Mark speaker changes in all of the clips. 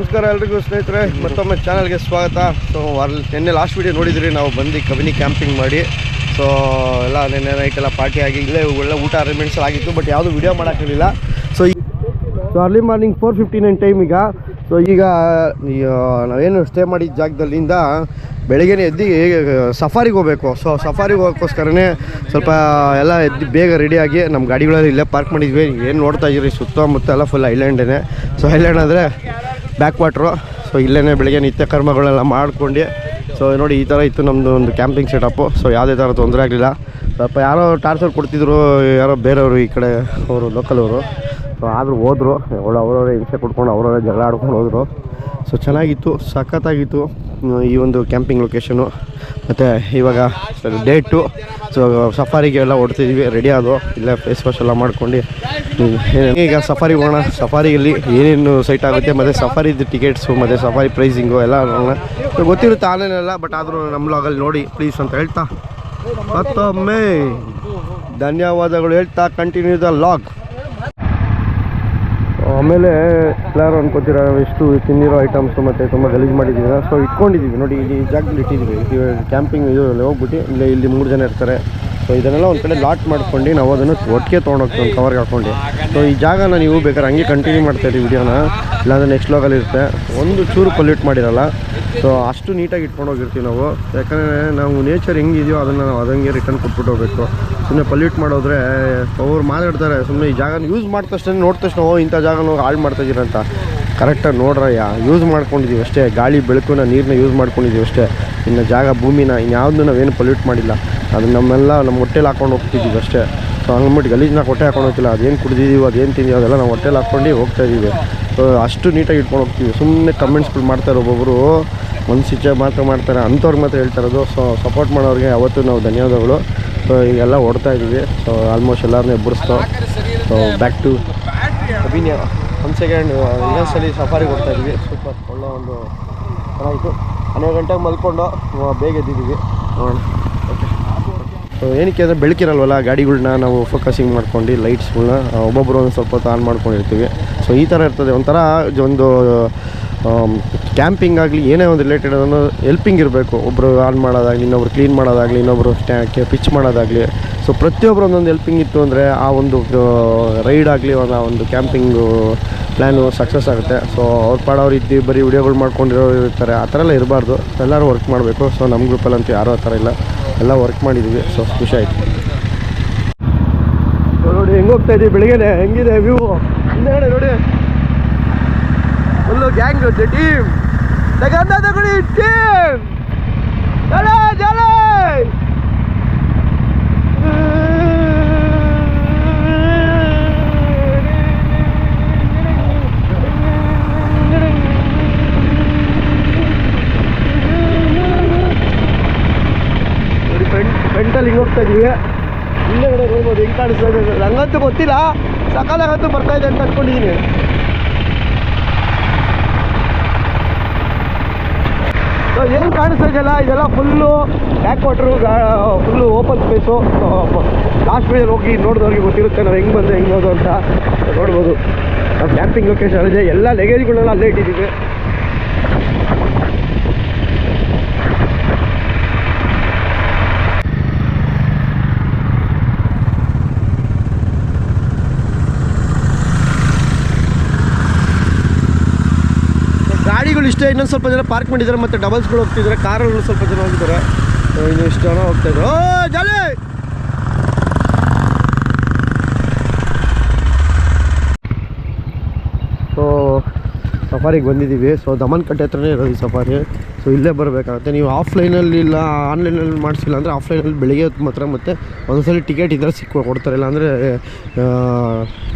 Speaker 1: ನಮಸ್ಕಾರ ಎಲ್ರಿಗೂ ಸ್ನೇಹಿತರೆ, ಮತ್ತೊಮ್ಮೆ ಚಾನಲ್ಗೆ ಸ್ವಾಗತ. ಸೊ ಅಲ್ಲಿ ನಿನ್ನೆ ಲಾಸ್ಟ್ ವೀಡಿಯೋ ನೋಡಿದ್ರಿ, ನಾವು ಬಂದು ಕಬಿನಿ ಕ್ಯಾಂಪಿಂಗ್ ಮಾಡಿ. ಸೊ ಎಲ್ಲ ನಿನ್ನೆ ನೈಟ್ ಎಲ್ಲ ಪಾರ್ಟಿ ಆಗಿ, ಇಲ್ಲೇ ಒಳ್ಳೆ ಊಟ ಅರೇಂಜ್ಮೆಂಟ್ಸ್ ಆಗಿತ್ತು ಬಟ್ ಯಾವುದು ವೀಡಿಯೋ ಮಾಡೋಕ್ಕಾಗಲಿಲ್ಲ so so early morning four fifty nine time ಈಗ. ಸೊ ಈಗ ನಾವೇನು ಸ್ಟೇ ಮಾಡಿದ ಜಾಗದಲ್ಲಿಂದ ಬೆಳಗ್ಗೆನೇ ಎದ್ದು ಸಫಾರಿಗೆ ಹೋಗಬೇಕು. ಸೊ ಸಫಾರಿಗೆ ಹೋಗೋಕ್ಕೋಸ್ಕರನೇ ಸ್ವಲ್ಪ ಎಲ್ಲ ಎದ್ದು ಬೇಗ ರೆಡಿಯಾಗಿ ನಮ್ಮ ಗಾಡಿಗಳಲ್ಲಿ ಇಲ್ಲೇ ಪಾರ್ಕ್ ಮಾಡಿದ್ವಿ. ಏನು ನೋಡ್ತಾ ಇದ್ದೀರಿ, ಸುತ್ತಮುತ್ತ ಎಲ್ಲ ಫುಲ್ ಐಲ್ಯಾಂಡೇ ಸೊ ಐಲ್ಯಾಂಡ್ ಅಂದರೆ ಬ್ಯಾಕ್ ವಾಟ್ರು ಸೊ ಇಲ್ಲೇ ಬೆಳಗ್ಗೆ ನಿತ್ಯ ಕರ್ಮಗಳೆಲ್ಲ ಮಾಡ್ಕೊಂಡು ಸೊ ನೋಡಿ, ಈ ಥರ ಇತ್ತು ನಮ್ಮದು ಒಂದು ಕ್ಯಾಂಪಿಂಗ್ ಸೆಟಪ್ಪು ಸೊ ಯಾವುದೇ ಥರ ತೊಂದರೆ ಆಗಲಿಲ್ಲ. ಸ್ವಲ್ಪ ಯಾರೋ ಟಾರ್ಚರ್ ಕೊಡ್ತಿದ್ರು, ಯಾರೋ ಬೇರೆಯವರು ಈ ಕಡೆ, ಅವರು ಲೋಕಲವರು ಸೊ ಆದರೂ ಹೋದರು ಅವಳು ಅವರವರೇ ಹಿಂಸೆ ಕೊಡ್ಕೊಂಡು ಅವರವರೇ ಜಗಳ ಆಡ್ಕೊಂಡು ಹೋದರು. ಸೊ ಚೆನ್ನಾಗಿತ್ತು, ಸಖತ್ತಾಗಿತ್ತು, ಈ ಒಂದು ಕ್ಯಾಂಪಿಂಗ್ ಲೊಕೇಶನು ಮತ್ತು ಇವಾಗ ಡೇಟು ಸೊ ಸಫಾರಿಗೆ ಎಲ್ಲ ಹೊಡ್ತಿದ್ವಿ ರೆಡಿ ಆದವು. ಇಲ್ಲ ಫೇಸ್ ವಾಶ್ ಎಲ್ಲ ಮಾಡ್ಕೊಂಡು. ಈಗ ಸಫಾರಿಗೆ ಹೋಗೋಣ. ಸಫಾರಿಯಲ್ಲಿ ಏನೇನು ಸೈಟ್ ಆಗುತ್ತೆ, ಮತ್ತು ಸಫಾರಿದು ಟಿಕೆಟ್ಸು ಮತ್ತು ಸಫಾರಿ ಪ್ರೈಸಿಂಗು ಎಲ್ಲ ನೋಡೋಣ. ಗೊತ್ತಿರುತ್ತೆ ಗೊತ್ತಿರುತ್ತೆ ಆನ್ಲೈನೆಲ್ಲ ಬಟ್ ಆದರೂ ನಮ್ಮ ಲಾಗಲ್ಲಿ ನೋಡಿ ಪ್ಲೀಸ್ ಅಂತ ಹೇಳ್ತಾ. ಮತ್ತೊಮ್ಮೆ ಧನ್ಯವಾದಗಳು ಹೇಳ್ತಾ ಕಂಟಿನ್ಯೂ ದ ಲಾಗ್ ಆಮೇಲೆ ಎಲ್ಲರೂ ಅನ್ಕೋತೀರ ಎಷ್ಟು ತಿಂದಿರೋ ಐಟಮ್ಸು ಮತ್ತು ತುಂಬ ಗಲೀಜು ಮಾಡಿದ್ದೀವಿ ಸೊ ಇಟ್ಕೊಂಡಿದ್ದೀವಿ. ನೋಡಿ, ಇಲ್ಲಿ ಜಾಗದಲ್ಲಿ ಇಟ್ಟಿದ್ದೀವಿ. ಕ್ಯಾಂಪಿಂಗ್ ಇದು ಹೋಗ್ಬಿಟ್ಟು, ಇಲ್ಲಿ ಇಲ್ಲಿ ಮೂರು ಜನ ಇರ್ತಾರೆ. ಸೊ ಇದನ್ನೆಲ್ಲ ಒಂದು ಕಡೆ ಲಾಟ್ ಮಾಡ್ಕೊಂಡು ನಾವು ಅದನ್ನು ಒಟ್ಟಿಗೆ ತೊಗೊಂಡೋಗ್ತೀವಿ ಒಂದು ಕವರ್ಗೆ ಹಾಕ್ಕೊಂಡು ಸೊ ಈ ಜಾಗನ ನೀವು ಬೇಕಾದ್ರೆ ಹಂಗೆ ಕಂಟಿನ್ಯೂ ಮಾಡ್ತಾಯಿದ್ದೀವಿ ವಿಡಿಯೋನ ಇಲ್ಲಾಂದರೆ ನೆಕ್ಸ್ಟ್ ಲಾಗಲ್ಲಿ ಇರುತ್ತೆ. ಒಂದು ಚೂರು ಪೊಲ್ಯೂಟ್ ಮಾಡಿರಲ್ಲ. ಸೊ ಅಷ್ಟು ನೀಟಾಗಿ ಇಟ್ಕೊಂಡು ಹೋಗಿರ್ತೀವಿ ನಾವು. ಯಾಕಂದರೆ ನಾವು ನೇಚರ್ ಹೆಂಗಿದೆಯೋ ಅದನ್ನು ನಾವು ಅದಂಗೆ ರಿಟರ್ನ್ ಕೊಟ್ಬಿಟ್ಟು ಹೋಗ್ಬೇಕು. ಸುಮ್ಮನೆ ಪಲ್ಯೂಟ್ ಮಾಡೋದ್ರೆ ಅವ್ರು ಮಾತಾಡ್ತಾರೆ ಸುಮ್ಮನೆ ಈ ಜಾಗನ ಯೂಸ್ ಮಾಡಿದ ತಕ್ಷಣ ನೋಡಿದ ತಕ್ಷಣ, ಓ, ಇಂಥ ಜಾಗನ ಹಾಳು ಮಾಡ್ತಾಯಿದ್ದೀರಂತ ಕರೆಕ್ಟಾಗಿ ನೋಡ್ರಯ್ಯ ಯೂಸ್ ಮಾಡ್ಕೊಂಡಿದ್ದೀವಿ ಅಷ್ಟೇ. ಗಾಳಿ ಬೆಳಕನ್ನ ನೀರನ್ನ ಯೂಸ್ ಮಾಡ್ಕೊಂಡಿದ್ದೀವಿ ಅಷ್ಟೇ. ಇನ್ನು ಜಾಗ, ಭೂಮಿನ ನಾವು ನಾವೇನು ಪಲ್ಯೂಟ್ ಮಾಡಿಲ್ಲ. ಅದು ನಮ್ಮೆಲ್ಲ ನಮ್ಮ ಹೊಟ್ಟೆಲಿ ಹಾಕೊಂಡು ಹೋಗ್ತಿದ್ದೀವಿ ಅಷ್ಟೇ. ಸೊ ಹಂಗ್ಬಿಟ್ಟು ನಾವು ಹೊಟ್ಟೆ ಹಾಕೊಂಡು ಹೋಗ್ತಿಲ್ಲ. ಅದೇನು ಕುಡಿದಿದ್ದೀವಿ ಅದೇನು ತಿಂದೀವಿ ಅದೆಲ್ಲ ನಾವು ಹೊಟ್ಟೆಲಿ ಹಾಕ್ಕೊಂಡು ಹೋಗ್ತಾ ಇದ್ದೀವಿ ಸೊ ಅಷ್ಟು ನೀಟಾಗಿ ಇಟ್ಕೊಂಡು ಹೋಗ್ತೀವಿ. ಸುಮ್ಮನೆ ಕಮೆಂಟ್ಸ್ಗಳು ಮಾಡ್ತಾರೆ ಒಬ್ಬೊಬ್ಬರು ಒಂದು ಸಿಚ ಮಾತ್ರ ಮಾಡ್ತಾರೆ. ಅಂಥವ್ರಿಗೆ ಮಾತ್ರ ಹೇಳ್ತಾ ಇರೋದು. ಸೊ ಸಪೋರ್ಟ್ ಮಾಡೋರಿಗೆ ಅವತ್ತು ನಾವು ಧನ್ಯವಾದಗಳು. ಸೊ ಈಗೆಲ್ಲ ಓಡ್ತಾ ಇದ್ದೀವಿ ಸೊ ಆಲ್ಮೋಸ್ಟ್ ಎಲ್ಲರನ್ನೂ ಎಬ್ಬರಿಸ್ತೋ. ಸೊ ಬ್ಯಾಕ್ ಟು ಅಭಿನಯ. ಒಂದು ಸೆಕೆಂಡ್ ಇನ್ನೊಂದ್ಸಲಿ ಸಫಾರಿಗೆ ಹೋಗ್ತಾ ಇದ್ದೀವಿ ಸೂಪರ್ ಒಳ್ಳೆ ಒಂದು ಚೆನ್ನಾಗಿತ್ತು. ಹನ್ನೆರಡು ಗಂಟೆಗೆ ಮಲ್ಕೊಂಡು ಬೇಗ ಎದ್ದಿದ್ದೀವಿ. ನೋಡೋಣ. ಏನಕ್ಕೆ ಅಂದರೆ ಬೆಳಕಿರಲ್ವಲ್ಲ ಗಾಡಿಗಳನ್ನ ನಾವು ಫೋಕಸಿಂಗ್ ಮಾಡ್ಕೊಂಡು ಲೈಟ್ಸ್ಗಳನ್ನ ಒಬ್ಬೊಬ್ಬರು ಒಂದು ಸ್ವಲ್ಪ ಹೊತ್ತು ಆನ್ ಮಾಡ್ಕೊಂಡಿರ್ತೀವಿ. ಸೊ ಈ ಥರ ಇರ್ತದೆ. ಒಂಥರ ಒಂದು ಕ್ಯಾಂಪಿಂಗ್ ಆಗಲಿ, ಏನೇ ಒಂದು ರಿಲೇಟೆಡ್ ಅನ್ನೋ ಹೆಲ್ಪಿಂಗ್ ಇರಬೇಕು. ಒಬ್ಬರು ಆನ್ ಮಾಡೋದಾಗಲಿ, ಇನ್ನೊಬ್ರು ಕ್ಲೀನ್ ಮಾಡೋದಾಗಲಿ ಇನ್ನೊಬ್ಬರು ಸ್ಟ್ಯಾ ಪಿಚ್ ಮಾಡೋದಾಗಲಿ. ಸೊ ಪ್ರತಿಯೊಬ್ಬರು ಒಂದೊಂದು ಹೆಲ್ಪಿಂಗ್ ಇತ್ತು ಅಂದರೆ ಆ ಒಂದು ರೈಡ್ ಆಗಲಿ ಆ ಒಂದು ಕ್ಯಾಂಪಿಂಗು ಪ್ಲ್ಯಾನು ಸಕ್ಸಸ್ ಆಗುತ್ತೆ. ಸೊ ಅವ್ರ ಪಾಡವ್ರು ಇದ್ದು ಬರೀ ವಿಡಿಯೋಗಳು ಮಾಡ್ಕೊಂಡಿರೋರು ಇರ್ತಾರೆ. ಆ ಥರ ಎಲ್ಲ ಇರಬಾರ್ದು. ಎಲ್ಲರೂ ವರ್ಕ್ ಮಾಡಬೇಕು. ಸೊ ನಮ್ಮ ಗ್ರೂಪಲ್ಲಂತೂ ಯಾರೂ ಆ ಥರ ಇಲ್ಲ. ಎಲ್ಲ ವರ್ಕ್ ಮಾಡಿದ್ದೀವಿ ಸೊ ಖುಷಿ ಆಯಿತು. ನೋಡಿ ಹೆಂಗೆ ಹೋಗ್ತಾ ಇದ್ದೀವಿ ಬೆಳಿಗ್ಗೆನೆ. ಹೆಂಗಿದೆ ವ್ಯೂ ಹಿಂದೆ ನೋಡಿ. ಫುಲ್ಲು ಗ್ಯಾಂಗ್ ಟೀಮ್ ತಗಂದ ತಗೊಳ್ಳಿ ಟೀಮ್ ಜಲ ಜಲ ನೋಡಿ ಫ್ರಂಟ್ ಫ್ರಂಟಲ್ಲಿ ಹಿಂಗೆ ಹೋಗ್ತಾ ಇದೀವಿ ಹಿಂದೆಗಡೆ ನೋಡ್ಬೋದು, ಹೆಂಗೆ ಕಾಣಿಸ್ತಾ ಇದೆ. ನಂಗಂತೂ ಗೊತ್ತಿಲ್ಲ. ಸಕಾಲಾಗಂತೂ ಬರ್ತಾ ಇದೆ ಅಂತ ಅನ್ಕೊಂಡಿದ್ದೀನಿ ಸೊ ಏನು ಕಾಣಿಸ್ತಾ ಇದೆಯಲ್ಲ ಇದೆಲ್ಲ full backwater full open space last ಮೇಲೆ ಹೋಗಿ ನೋಡಿದವ್ರಿಗೆ ಗೊತ್ತಿರುತ್ತೆ ನಾವು ಹೆಂಗೆ ಬಂದೆ ಹೆಂಗೆ ಹೋದು ಅಂತ. ನೋಡ್ಬೋದು. ಕ್ಯಾಂಪಿಂಗ್ ಲೊಕೇಶನ್ ಇದೆ. ಎಲ್ಲ ಲಗೇಜ್ಗಳನ್ನೆಲ್ಲ ಅಲ್ಲೇ ಇಟ್ಟಿದ್ದೀವಿ. ಇಷ್ಟೇ, ಇನ್ನೊಂದು ಸ್ವಲ್ಪ ಜನ ಪಾರ್ಕ್ ಮಾಡಿದ್ದಾರೆ ಮತ್ತು ಡಬಲ್ಸ್ಗಳು ಹೋಗ್ತಿದ್ದಾರೆ ಕಾರಲ್ಲಿ ಸ್ವಲ್ಪ ಜನ ಹೋಗಿದ್ದಾರೆ. ಇನ್ನು ಇಷ್ಟು ಜನ ಹೋಗ್ತಾ ಇದ್ದಾರೆ. ಓ, ಜಾಲಿ ಸೊ ಸಫಾರಿಗೆ ಬಂದಿದ್ದೀವಿ. ಸೊ ದಮನ್ ಕಟ್ಟೆ ಹತ್ರನೇ ಇರೋದು ಈ ಸಫಾರಿ. ಸೊ ಇಲ್ಲೇ ಬರಬೇಕಾಗುತ್ತೆ. ನೀವು ಆಫ್ಲೈನಲ್ಲಿ ಇಲ್ಲ, ಆನ್ಲೈನಲ್ಲಿ ಮಾಡಿಸಿಲ್ಲ ಅಂದರೆ ಆಫ್ಲೈನಲ್ಲಿ ಬೆಳಿಗ್ಗೆ ಹೊತ್ತು ಮಾತ್ರ ಮತ್ತು ಒಂದೊಂದ್ಸಲಿ ಟಿಕೆಟ್ ಇದ್ದರೆ ಸಿಕ್ಕ ಕೊಡ್ತಾರೆ. ಇಲ್ಲ ಅಂದರೆ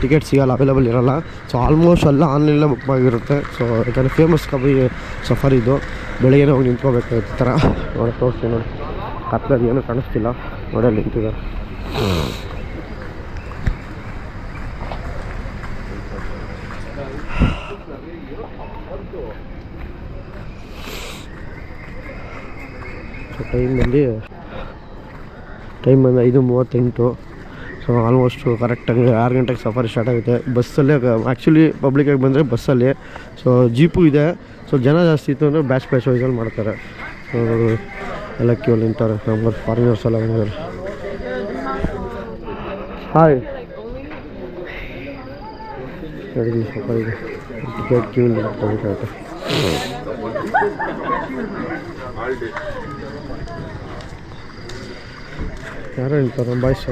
Speaker 1: ಟಿಕೆಟ್ ಸಿಗಲ್ಲ ಅವೈಲೇಬಲ್ ಇರಲ್ಲ. ಸೊ ಆಲ್ಮೋಸ್ಟ್ ಎಲ್ಲ ಆನ್ಲೈನಲ್ಲೇ ಬುಕ್ ಆಗಿರುತ್ತೆ. ಸೊ ಯಾಕಂದರೆ ಫೇಮಸ್ ಕಬಿ ಸಫಾರಿದು ಬೆಳಗ್ಗೆನೇ ಹೋಗಿ ನಿಂತ್ಕೋಬೇಕು ಈ ಥರ ನೋಡಿ ತೋರಿಸ್ತೀನಿ ನೋಡಿ. ಏನೂ ಕಾಣಿಸ್ತಿಲ್ಲ. ನೋಡಲ್ಲಿ ನಿಂತಿದ್ದಾರೆ ಸೊ ಟೈಮ್ ಬಂದು ಟೈಮ್ ಬಂದು ಐದು ಮೂವತ್ತೆಂಟು. ಸೊ ಆಲ್ಮೋಸ್ಟು ಕರೆಕ್ಟಾಗಿ ಆರು ಗಂಟೆಗೆ ಸಫಾರಿ ಸ್ಟಾರ್ಟ್ ಆಗುತ್ತೆ. ಬಸ್ಸಲ್ಲೇ ಆ್ಯಕ್ಚುಲಿ ಪಬ್ಲಿಕಾಗಿ ಬಂದರೆ ಬಸ್ಸಲ್ಲಿ ಸೊ ಜೀಪು ಇದೆ. ಸೊ ಜನ ಜಾಸ್ತಿ ಇತ್ತು ಅಂದರೆ ಬ್ಯಾಚ್ ಬ್ಯಾಚ್ ವೈಸಲ್ಲಿ ಮಾಡ್ತಾರೆ. ಸೊ ಎಲ್ಲ ಕ್ಯೂ ನಿಂತಾರೆ ನಮ್ಮ ಫಾರಿನರ್ಸ್ ಎಲ್ಲ ಬಂದಿದ್ದಾರೆ. ಹಾಯ್ ನೋಡಿ ಸಫಾರಿಗೆ ಟಿಕೆಟ್ ಕ್ಯೂ ನಿಂತ್ಕೊಬೇಕಾಗುತ್ತೆ ಯಾರು ಹೇಳ್ತಾರೆ ಬಾಯ್ಸ್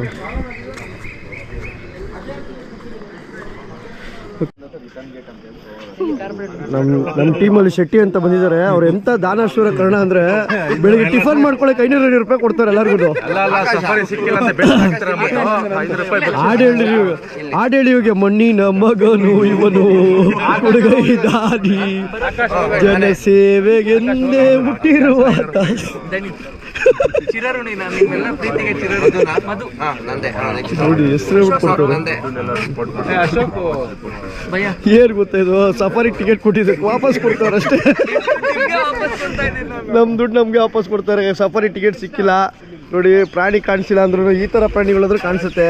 Speaker 1: ನಮ್ಮ ನಮ್ ಟೀಮಲ್ಲಿ ಶೆಟ್ಟಿ ಅಂತ ಬಂದಿದ್ದಾರೆ. ಅವ್ರು ಎಂತ ದಾನಶೂರ ಕರ್ಣ ಅಂದ್ರೆ ಬೆಳಿಗ್ಗೆ ಟಿಫನ್ ಮಾಡ್ಕೊಳಕ್ಕೆ ಐನೂರು ರೂಪಾಯಿ ಕೊಡ್ತಾರೆ ಎಲ್ಲರಿಗೂ. ಹಾಡು ಹೇಳಿ ಹಾಡು ಹೇಳಿ ಇವಾಗ ಮಣ್ಣಿನ ಮಗನು ಇವನು. ಹುಡುಗ ಜನ ಸೇವೆಗೆಂದೇ ಹುಟ್ಟಿರುವ.
Speaker 2: ಚಿರಋಣಿ ನಾನು ನಿಮ್ಮೆಲ್ಲ ಪ್ರೀತಿಗೆ ಚಿರಋಣಿ ಮಧು
Speaker 1: ನೋಡಿ ಹೆಸರೇ ಬಿಟ್ಕೊಡ್ತಾರೆ
Speaker 3: ಅಶೋಕ್
Speaker 2: ಭಯ
Speaker 1: ಏನ್ ಗೊತ್ತಾ ಇದು? ಸಫಾರಿ ಟಿಕೆಟ್ ಕೊಟ್ಟಿದ್ದಕ್ಕೆ ವಾಪಸ್ ಕೊಡ್ತಾರೆ ಅಷ್ಟೇ. ನಮ್ಮ ದುಡ್ಡು ನಮಗೆ ವಾಪಸ್ ಕೊಡ್ತಾರೆ. ಸಫಾರಿ ಟಿಕೆಟ್ ಸಿಕ್ಕಿಲ್ಲ. ನೋಡಿ ಪ್ರಾಣಿ ಕಾಣಿಸಿಲ್ಲ ಅಂದ್ರೂ ಈ ಥರ ಪ್ರಾಣಿಗಳಾದ್ರು ಕಾಣಿಸುತ್ತೆ.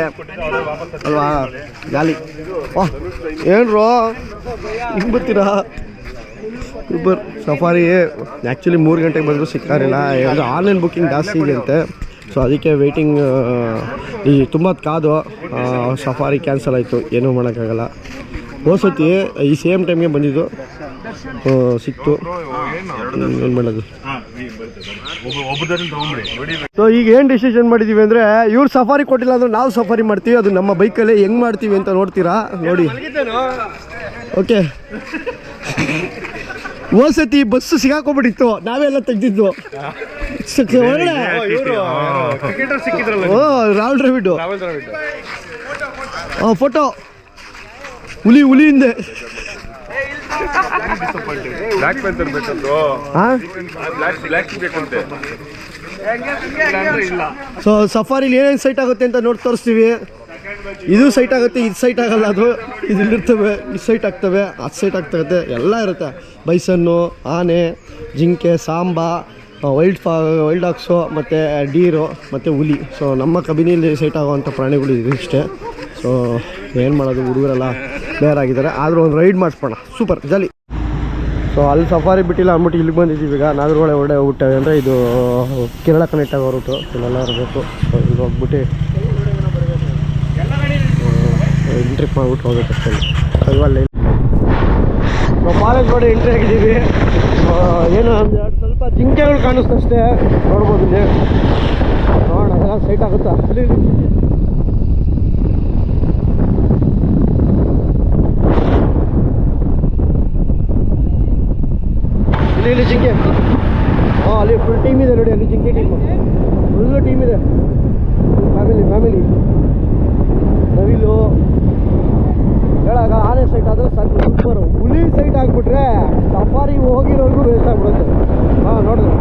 Speaker 1: ಅಲ್ವಾ? ಗಾಲಿ. ಏನ್ರೋ? ಹಿಂಗೆ ಬರ್ತೀರಾ ಸೂಪರ್ ಸಫಾರಿ ಆ್ಯಕ್ಚುಲಿ ಮೂರು ಗಂಟೆಗೆ ಬಂದರೂ ಸಿಕ್ಕಾರಿಲ್ಲ. ಯಾಕಂದರೆ ಆನ್ಲೈನ್ ಬುಕ್ಕಿಂಗ್ ಜಾಸ್ತಿ ಇದೆಯಂತೆ ಸೊ ಅದಕ್ಕೆ ವೆಯ್ಟಿಂಗ್ ಈ ತುಂಬ ಕಾದು ಸಫಾರಿ ಕ್ಯಾನ್ಸಲ್ ಆಯಿತು. ಏನೂ ಮಾಡೋಕ್ಕಾಗಲ್ಲ. ಹೋಸತಿ ಈ ಸೇಮ್ ಟೈಮ್ಗೆ ಬಂದಿದ್ದು. ಸಿಕ್ತು. ಏನು ಮಾಡೋದು? ಸೊ ಈಗ ಏನು ಡಿಸಿಷನ್ ಮಾಡಿದ್ದೀವಿ ಅಂದರೆ, ಇವ್ರು ಸಫಾರಿ ಕೊಟ್ಟಿಲ್ಲ ಅಂದ್ರೆ ನಾವು ಸಫಾರಿ ಮಾಡ್ತೀವಿ. ಅದು ನಮ್ಮ ಬೈಕಲ್ಲೇ ಹೆಂಗೆ ಮಾಡ್ತೀವಿ ಅಂತ ನೋಡ್ತೀರಾ? ನೋಡಿ. ಓಕೆ ಹೋಸತಿ ಬಸ್ಸು ಸಿಗಾಕೊಂಡ್ಬಿಟ್ಟಿತ್ತು. ನಾವೆಲ್ಲ ತೆಗ್ದಿದ್ವು ಸ- ಒಳ್ಳೆ. ಓ ರಾಹುಲ್ ದ್ರಾವಿಡ್. ಫೋಟೋ. ಹುಲಿ ಹುಲಿ ಹಿಂದೆ.
Speaker 3: ಬ್ಲಾಕ್ ಪೆಂತರ್ ಬೇಕಂತ.
Speaker 1: ಹಾಂ
Speaker 3: ಬ್ಲಾಕ್ ಬ್ಲಾಕ್ ಬೇಕಂತೆ.
Speaker 1: ಸೊ ಸಫಾರಿಲಿ ಏನೇನು ಸೈಟ್ ಆಗುತ್ತೆ ಅಂತ ನೋಡಿ ತೋರಿಸ್ತೀವಿ. ಇದು ಸೈಟ್ ಆಗುತ್ತೆ, ಇದು ಸೈಟ್ ಆಗಲ್ಲ ಅದು. ಇದಿಲ್ಲಿರ್ತವೆ ಇದು ಸೈಟ್ ಆಗ್ತವೆ, ಅದು ಸೈಟ್ ಆಗ್ತದೆ ಎಲ್ಲ ಇರುತ್ತೆ. ಬೈಸನ್ನು, ಆನೆ, ಜಿಂಕೆ, ಸಾಂಬ ವೈಲ್ಡ್ ಫಾ ವೈಲ್ಡ್ ಡಾಗ್ಸು ಮತ್ತು ಡೀರು ಮತ್ತು ಹುಲಿ. ಸೊ ನಮ್ಮ ಕಬಿನಿಯಲ್ಲಿ ಸೈಟ್ ಆಗುವಂಥ ಪ್ರಾಣಿಗಳು ಇದು ಇಷ್ಟೇ. ಸೊ ಏನು ಮಾಡೋದು, ಹುಡುಗರೆಲ್ಲ ಬೇರೆ ಆಗಿದ್ದಾರೆ. ಆದರೂ ಒಂದು ರೈಡ್ ಮಾಡಿಸ್ಬೋಣ ಸೂಪರ್ ಜಾಲಿ ಸೊ ಅಲ್ಲಿ ಸಫಾರಿ ಬಿಟ್ಟಿಲ್ಲ ಅಂದ್ಬಿಟ್ಟು ಇಲ್ಲಿಗೆ ಬಂದಿದ್ದೀವಿ ಈಗ. ನಾಗರಹೊಳೆ ಒಳ್ಳೆ ಊಟ ಅಂದರೆ ಇದು ಕೇರಳ ಕನೆಕ್ಟ್ ಆಗೋ ರೂಟು ಇಲ್ಲೆಲ್ಲ ಇರಬೇಕು. ಸೊ ಇಲ್ಲಿ ಹೋಗ್ಬಿಟ್ಟು ಎಂಟ್ರಿ ಮಾಡ್ಬಿಟ್ಟು ಹೋಗ್ಬೇಕು ಅಷ್ಟೇ. ಅಲ್ವಲ್ಲ ನಾವು ಕಾಲೇಜ್ ಮಾಡಿ ಎಂಟ್ರಿ ಆಗಿದ್ದೀವಿ. ಏನು ಒಂದು ಎರಡು ಸ್ವಲ್ಪ ಜಿಂಕೆಗಳು ಕಾಣಿಸ್ತಷ್ಟೇ ನೋಡ್ಬೋದು ಇಲ್ಲಿ. ನೋಡೋಣ, ಅದೆಲ್ಲ ಸೈಟ್ ಆಗುತ್ತಾ? ಅಲ್ಲಿ ಇಲ್ಲಿ. ಜಿಂಕೆ. ಹಾಂ ಅಲ್ಲಿ ಫುಲ್ ಟೀಮ್ ಇದೆ ನೋಡಿ, ಅಲ್ಲಿ ಜಿಂಕೆ ಟೀಮ್ ಫುಲ್ಲು ಟೀಮ್ ಇದೆ. ಫ್ಯಾಮಿಲಿ ಫ್ಯಾಮಿಲಿ ನವಿಲು. ಹೇಳಾಗ ಆನೆ ಸೈಟ್ ಆದರೆ ಸಾಕು ಸೂಪರ್ ಹುಲಿ ಸೈಟ್ ಆಗಿಬಿಟ್ರೆ ಸಫಾರಿ ಹೋಗಿರೋರ್ಗೂ ವೇಸ್ಟ್ ಆಗಿಬಿಡುತ್ತೆ ಹಾಂ ನೋಡಿದ್ರೆ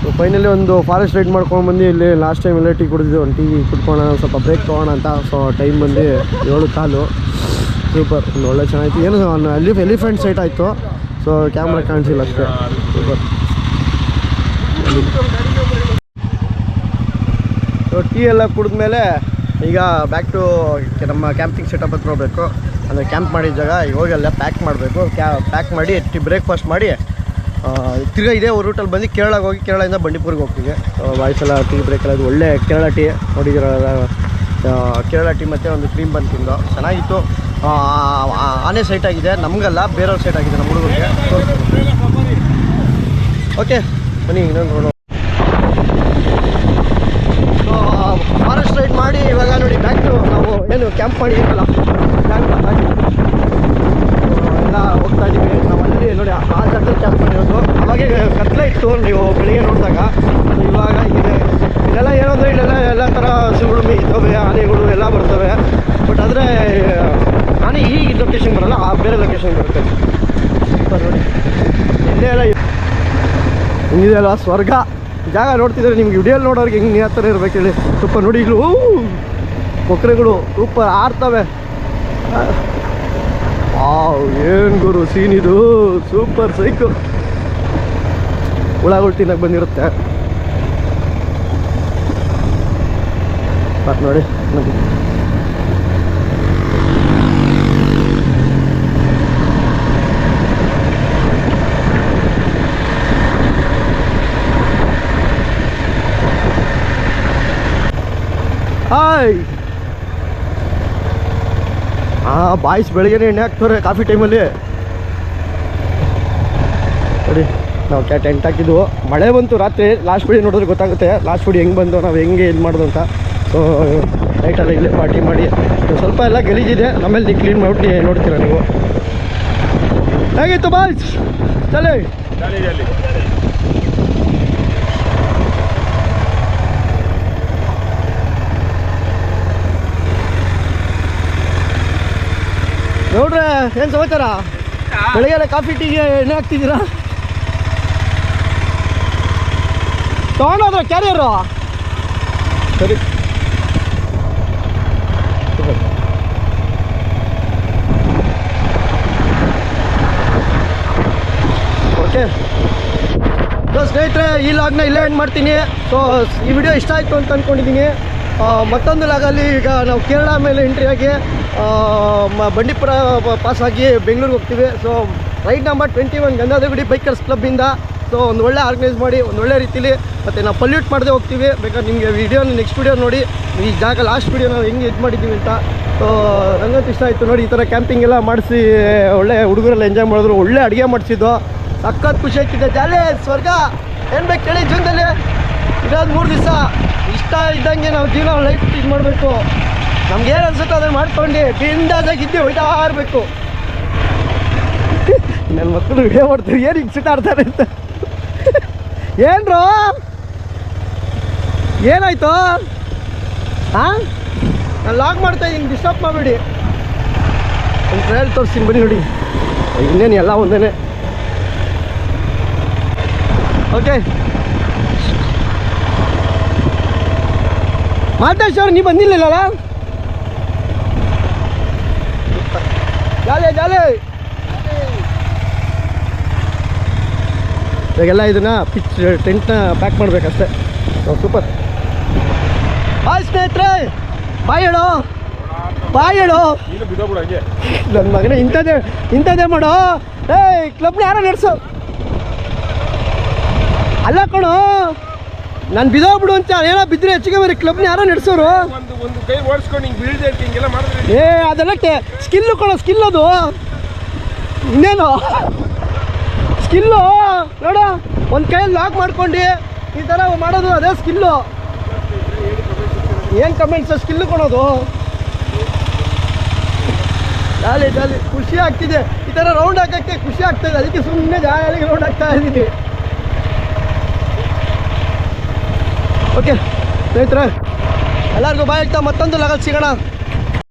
Speaker 1: ಸೊ ಫೈನಲಿ ಒಂದು ಫಾರೆಸ್ಟ್ ರೈಡ್ ಮಾಡ್ಕೊಂಡು ಬಂದು ಇಲ್ಲಿ ಲಾಸ್ಟ್ ಟೈಮ್ ಎಲ್ಲ ಟೀ ಕುಡಿದಿದ್ದು. ಒಂದು ಟೀ ಕುಡ್ಕೊಳ್ಳೋಣ ಸ್ವಲ್ಪ ಬ್ರೇಕ್ ತೊಗೋಣ ಅಂತ. ಸೊ ಟೈಮ್ ಬಂದು ಏಳು ಕಾಲು. ಸೂಪರ್ ಒಂದು ಒಳ್ಳೆ ಚೆನ್ನಾಗಿತ್ತು. ಏನು ಅಲ್ಲಿ ಎಲಿ ಎಲಿಫೆಂಟ್ ಸೈಟ್ ಆಯಿತು. ಸೊ ಕ್ಯಾಮ್ರಾ ಕಾಣಿಸಿಲ್ಲ ಅಷ್ಟೇ. ಸೂಪರ್ ಸೊ ಟೀ ಎಲ್ಲ ಕುಡಿದ್ಮೇಲೆ ಈಗ ಬ್ಯಾಕ್ ಟು ನಮ್ಮ ಕ್ಯಾಂಪಿಂಗ್ ಸೆಟಪ್ ಹತ್ರ ಹೋಗಬೇಕು. ಅಂದರೆ ಕ್ಯಾಂಪ್ ಮಾಡಿದ ಜಾಗ. ಈಗ ಹೋಗಿ ಅಲ್ಲೇ ಪ್ಯಾಕ್ ಮಾಡಬೇಕು. ಕ್ಯಾ ಪ್ಯಾಕ್ ಮಾಡಿ ಟೀ ಬ್ರೇಕ್ಫಾಸ್ಟ್ ಮಾಡಿ ತಿರ್ಗಾ ಇದೇ ರೂಟಲ್ಲಿ ಬಂದು ಕೇರಳಗೆ ಹೋಗಿ ಕೇರಳದಿಂದ ಬಂಡೀಪುರ್ಗೆ ಹೋಗ್ತೀವಿ. ವಾಯ್ಸ್ ಎಲ್ಲ ಟೀ ಬ್ರೇಕ್ ಎಲ್ಲ ಒಳ್ಳೆ ಕೇರಳ ಟೀ ನೋಡಿದಿರಲ್ಲ ಕೇರಳ ಟೀ ಮತ್ತು ಒಂದು ಕ್ರೀಮ್ ಬಂದು ತಿಂದು. ಚೆನ್ನಾಗಿತ್ತು. ಆನೆ ಸೈಟ್ ಆಗಿದೆ. ನಮಗಲ್ಲ, ಬೇರೆಯವ್ರ ಸೈಟ್ ಆಗಿದೆ ನಮ್ಮ ಹುಡುಗರಿಗೆ. ಓಕೆ ಬನ್ನಿ, ಇನ್ನೊಂದು ನೋಡೋ ಫಾರೆಸ್ಟ್ ರೈಡ್ ಮಾಡಿ ಇವಾಗ ನೋಡಿ ಬ್ಯಾಕ್ ನಾವು ಏನು ಕ್ಯಾಂಪ್ ಮಾಡಿ ಕ್ಯಾಂಪ್ ಎಲ್ಲ ಹೋಗ್ತಾ ಇದ್ದೀವಿ ನೋಡಿ ಆ ಜಾಗದಲ್ಲಿ ಕೆಲಸ ಇರೋದು. ಅವಾಗೆ ಕತ್ಲೆ ಇತ್ತು ನೀವು ಬೆಳಿಗ್ಗೆ ನೋಡಿದಾಗ. ಇವಾಗ ಇದೆ. ಇದೆಲ್ಲ ಏನಂದ್ರೆ ಇಲ್ಲೆಲ್ಲ ಎಲ್ಲ ಥರ ಹಸುಗಳು ಇದ್ದಾವೆ ಆನೆಗಳು ಎಲ್ಲ ಬರ್ತವೆ. ಬಟ್ ಆದರೆ, ಆನೆ ಈ ಲೊಕೇಶನ್ ಬರಲ್ಲ, ಆ ಬೇರೆ ಲೊಕೇಶನ್ ಬರುತ್ತೆ. ನೋಡಿ. ಇಲ್ಲೇ ಎಲ್ಲ ಇದೆಲ್ಲ ಸ್ವರ್ಗ. ಜಾಗ ನೋಡ್ತಿದ್ರೆ ನಿಮ್ಗೆ ವಿಡಿಯೋಲಿ ನೋಡೋರಿಗೆ ಹೆಂಗೆ ಯಾವ ಥರ ಇರ್ಬೇಕು ಹೇಳಿ. ಸ್ವಲ್ಪ ನೋಡಿ, ಇಲ್ಲೂ ಕೊಕ್ಕರೆಗಳು ಆಡ್ತವೆ. ವಾವ್ ಏನು ಗುರು ಸೀನ್ ಇದು. ಸೂಪರ್ ಸೈಕು ಹುಳಗಳು ತಿನ್ನಕ್ಕೆ ಬಂದಿರುತ್ತೆ. ಬಟ್ ನೋಡಿ ನಮಗೆ. ಹಾಯ್ ಹಾಂ ಬಾಯ್ಸ್ ಬೆಳಿಗ್ಗೆ ಎಣ್ಣೆ ಹಾಕ್ತಾರೆ ಕಾಫಿ ಟೈಮಲ್ಲಿ. ನೋಡಿ, ನಾವು ಕ್ಯಾ ಟೆಂಟ್ ಹಾಕಿದ್ವು. ಮಳೆ ಬಂತು ರಾತ್ರಿ ಲಾಸ್ಟ್ ಬಿಡಿ ನೋಡಿದ್ರೆ ಗೊತ್ತಾಗುತ್ತೆ. ಲಾಸ್ಟ್ ಬಿಡಿ ಹೆಂಗೆ ಬಂದು, ನಾವು ಹೆಂಗೆ ಇದು ಮಾಡೋದು ಅಂತ. ಸೊ ನೈಟೆಲ್ಲ ಇಲ್ಲೇ ಪಾರ್ಟಿ ಮಾಡಿ. ಸ್ವಲ್ಪ ಎಲ್ಲ ಗಲೀಜಿದೆ. ಆಮೇಲೆ ನೀವು ಕ್ಲೀನ್ ಮಾಡಿ ನೋಡ್ತೀರಾ ನೀವು? ಹೇಗಿತ್ತು ಬಾಯ್ಸ್ ಚಲೇ ಏನು ಸಮಾಚಾರ? ಬೆಳಗ್ಗೆ ಕಾಫಿ ಟೀಗೆ ಎಣ್ಣೆ ಹಾಕ್ತಿದ್ದೀರಾ? ತಗೊಂಡೋದ್ರ ಕ್ಯಾರಿಯರು? ಸರಿ. ಓಕೆ. ಸೊ ಸ್ನೇಹಿತರೆ ಈ ಲಾಗ್ನ ಇಲ್ಲೇ ಎಂಡ್ ಮಾಡ್ತೀನಿ. ಸೊ ಈ ವಿಡಿಯೋ ಇಷ್ಟ ಆಯಿತು ಅಂತ ಅಂದ್ಕೊಂಡಿದ್ದೀನಿ ಮತ್ತೊಂದು ಲಾಗಲ್ಲಿ ಈಗ ನಾವು ಕೇರಳ ಮೇಲೆ ಎಂಟ್ರಿ ಮ- ಬಂಡೀಪುರ ಆಗಿ ಬೆಂಗಳೂರಿಗೆ ಹೋಗ್ತೀವಿ. So ride number twenty one Gangadhagudi bikers ಕ್ಲಬ್ಬಿಂದ so ಒಂದು ಒಳ್ಳೆ ಆರ್ಗನೈಸ್ ಮಾಡಿ, ಒಂದು ಒಳ್ಳೆ ರೀತಿಲಿ ಮತ್ತು ನಾವು ಪಲ್ಯೂಟ್ ಮಾಡದೆ ಹೋಗ್ತೀವಿ. ಬೇಕಾದ್ರೆ ನಿಮಗೆ ವಿಡಿಯೋ ನೆಕ್ಸ್ಟ್ ವಿಡಿಯೋ ನೋಡಿ, ಈ ಜಾಗ ಲಾಸ್ಟ್ ವಿಡಿಯೋ ನಾವು ಹೆಂಗೆ ಇದು ಮಾಡಿದ್ದೀವಿ ಅಂತ. ಸೊ ನನಗಂತೂ ಇಷ್ಟ ಆಯಿತು ನೋಡಿ, ಈ ಥರ ಕ್ಯಾಂಪಿಂಗ್ ಎಲ್ಲ ಮಾಡಿಸಿ, ಒಳ್ಳೆ ಹುಡುಗರೆಲ್ಲ ಎಂಜಾಯ್ ಮಾಡಿದ್ರು, ಒಳ್ಳೆ ಅಡುಗೆ ಮಾಡಿಸಿದ್ದು. ಸಖತ್ ಖುಷಿ ಆಗ್ತಿದೆ. ಜಾಲೆ, ಸ್ವರ್ಗ. ಏನು ಬೇಕು ಕೇಳಿ ಜೀವನದಲ್ಲಿ. ಇರೋದು ಮೂರು ದಿವಸ ಇಷ್ಟ ಇದ್ದಂಗೆ ನಾವು ಜೀವನ ಲೈಫ್ ಇದು ಮಾಡಬೇಕು. ನಮ್ಗೆ ಏನು ಅನ್ಸುತ್ತೋ ಅದನ್ನು ಮಾಡ್ಕೊಂಡು ಬಿಂದಾದಾಗಿದ್ದೆ ಹೋಯ್ತಾ ಇರಬೇಕು. ನನ್ನ ಮಕ್ಕಳು ವಿಡಿಯೋ ಮಾಡ್ತಾರೆ ಏನು ಹಿಂಗೆ ಸುತ್ತಾಡ್ತಾರೆ ಅಂತ. ಏನ್ರೋ? ಏನಾಯ್ತು? ಹಾಂ ನಾನು ಲಾಕ್ ಮಾಡ್ತಾ ಇದ್ದೀನಿ ಡಿಸ್ಟರ್ಬ್ ಮಾಡಬೇಡಿ. ಒಂದು ಟ್ರೈಲ್ ತೋರಿಸ್ತೀನಿ, ಬನ್ನಿ ನೋಡಿ. ಇನ್ನೇನು ಎಲ್ಲ ಒಂದೇನೆ. ಓಕೆ ಮಾತಾಡ್ಸೋರು ನೀ ಬಂದಿಲ್ಲಲ್ಲ ಜಾಲೆ ಜಾಲೆ. ಇವಾಗೆಲ್ಲ ಇದನ್ನ ಪಿಚ್ ಟೆಂಟ್ನ ಪ್ಯಾಕ್ ಮಾಡ್ಬೇಕಷ್ಟೇ. ಸೂಪರ್ ಹಾಯ್ ಸ್ನೇಹಿತರೆ, ಬಾಯ್ ಹೇಳು. ಬಾಯ್ ಹೇಳು. ನನ್ನ ಮಗನೇ ಇಂಥದ್ದೇ ಇಂಥದ್ದೇ ಮಾಡೋ. ಏಯ್ ಕ್ಲಬ್ನ ಯಾರೋ ನಡೆಸು. ಅಲ್ಲ ಕಣೋ. ನಾನು ಬಿದೋಗ್ಬಿಡು ಅಂತ ಏನೋ ಬಿದ್ದರೆ ಹೆಚ್ಚಿಗೆ ಬರೀ ಕ್ಲಬ್ನ ಯಾರೋ ನಡೆಸೋರು.
Speaker 3: ಒಂದು ಒಂದು ಕೈ ಓಡಿಸ್ಕೊಂಡು ಹಿಂಗೆ ಬೀಳ್ದೆ ಹಿಂಗೆಲ್ಲ ಮಾಡಿದ್ರೆ
Speaker 1: ಏ ಅದೆಲ್ಲ ಸ್ಕಿಲ್ಲು ಕೊಡೋ ಸ್ಕಿಲ್ ಅದು. ಇನ್ನೇನು? ಸ್ಕಿಲ್ಲು ನೋಡ ಒಂದು ಕೈಯಲ್ಲಿ ಲಾಕ್ ಮಾಡ್ಕೊಂಡು ಈ ಥರ ಮಾಡೋದು ಅದೇ ಸ್ಕಿಲ್ಲು ಏನು ಕಮೆಂಟ್ಸ್ ಸ್ಕಿಲ್ಲು ಕೊಡೋದು? ಜಾಲಿ ಜಾಲಿ ಖುಷಿ ಆಗ್ತಿದೆ. ಈ ಥರ ರೌಂಡ್ ಹಾಕೋಕ್ಕೆ ಖುಷಿ ಆಗ್ತದೆ ಅದಕ್ಕೆ ಸುಮ್ಮನೆ ಜಾಲಿಗೆ ರೌಂಡ್ ಆಗ್ತಾ ಇದ್ದೀನಿ ಓಕೆ ಸ್ನೇಹಿತರೆ ಎಲ್ಲರಿಗೂ ಬಾಯ್ ಮತ್ತೊಂದು ಲಗಲ್ ಸಿಗೋಣ.